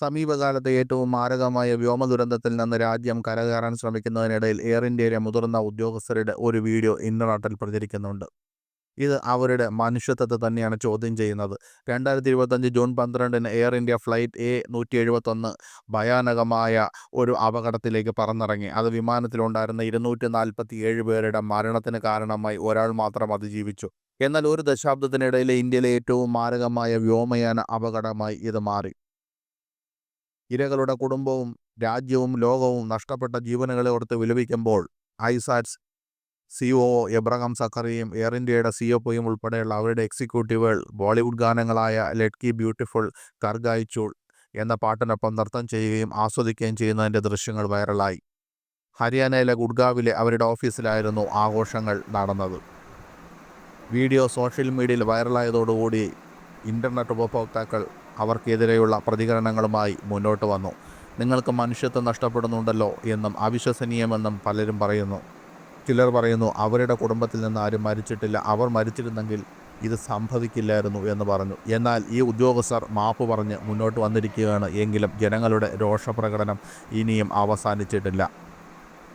സമീപകാലത്തെ ഏറ്റവും മാരകമായ വ്യോമ ദുരന്തത്തിൽ നിന്ന് രാജ്യം കരകയറാൻ ശ്രമിക്കുന്നതിനിടയിൽ എയർ ഇന്ത്യയിലെ മുതിർന്ന ഉദ്യോഗസ്ഥരുടെ ഒരു വീഡിയോ ഇന്റർനെറ്റിൽ പ്രചരിക്കുന്നുണ്ട്. ഇത് അവരുടെ മനുഷ്യത്വത്തെ തന്നെയാണ് ചോദ്യം ചെയ്യുന്നത്. രണ്ടായിരത്തി ഇരുപത്തഞ്ച് ജൂൺ പന്ത്രണ്ടിന് എയർ ഇന്ത്യ ഫ്ലൈറ്റ് എ നൂറ്റി എഴുപത്തൊന്ന് ഭയാനകമായ ഒരു അപകടത്തിലേക്ക് പറന്നിറങ്ങി. അത് വിമാനത്തിലുണ്ടായിരുന്ന ഇരുന്നൂറ്റി നാൽപ്പത്തി ഏഴ് പേരുടെ മരണത്തിന് കാരണമായി ഒരാൾ മാത്രം അതിജീവിച്ചു. എന്നാൽ ഒരു ദശാബ്ദത്തിനിടയിലെ ഇന്ത്യയിലെ ഏറ്റവും മാരകമായ വ്യോമയാന അപകടമായി ഇത് മാറി. ഇരകളുടെ കുടുംബവും രാജ്യവും ലോകവും നഷ്ടപ്പെട്ട ജീവനുകളെ ഓർത്ത് വിലപിക്കുമ്പോൾ ഐസാറ്റ്സ് സി ഒ എബ്രഹാം സക്കറിയും എയർ ഇന്ത്യയുടെ സി ഒ പിയും ഉൾപ്പെടെയുള്ള അവരുടെ എക്സിക്യൂട്ടീവുകൾ ബോളിവുഡ് ഗാനങ്ങളായ ലെറ്റ്കി ബ്യൂട്ടിഫുൾ കർഗായ് ചൂൾ എന്ന പാട്ടിനൊപ്പം നൃത്തം ചെയ്യുകയും ആസ്വദിക്കുകയും ചെയ്യുന്നതിന്റെ ദൃശ്യങ്ങൾ വൈറലായി. ഹരിയാനയിലെ ഗുഡ്ഗാവിലെ അവരുടെ ഓഫീസിലായിരുന്നു ആഘോഷങ്ങൾ നടന്നത്. വീഡിയോ സോഷ്യൽ മീഡിയയിൽ വൈറലായതോടുകൂടി ഇന്റർനെറ്റ് ഉപഭോക്താക്കൾ അവർക്കെതിരെയുള്ള പ്രതികരണങ്ങളുമായി മുന്നോട്ട് വന്നു. നിങ്ങൾക്ക് മനുഷ്യത്വം നഷ്ടപ്പെടുന്നുണ്ടല്ലോ എന്നും അവിശ്വസനീയമെന്നും പലരും പറയുന്നു. ചിലർ പറയുന്നു അവരുടെ കുടുംബത്തിൽ നിന്ന് ആരും മരിച്ചിട്ടില്ല. അവർ മരിച്ചിരുന്നെങ്കിൽ ഇത് സംഭവിക്കില്ലായിരുന്നു എന്ന് പറഞ്ഞു. എന്നാൽ ഈ ഉദ്യോഗസ്ഥർ മാപ്പ് പറഞ്ഞ് മുന്നോട്ട് വന്നിരിക്കുകയാണ്. എങ്കിലും ജനങ്ങളുടെ രോഷപ്രകടനം ഇനിയും അവസാനിച്ചിട്ടില്ല.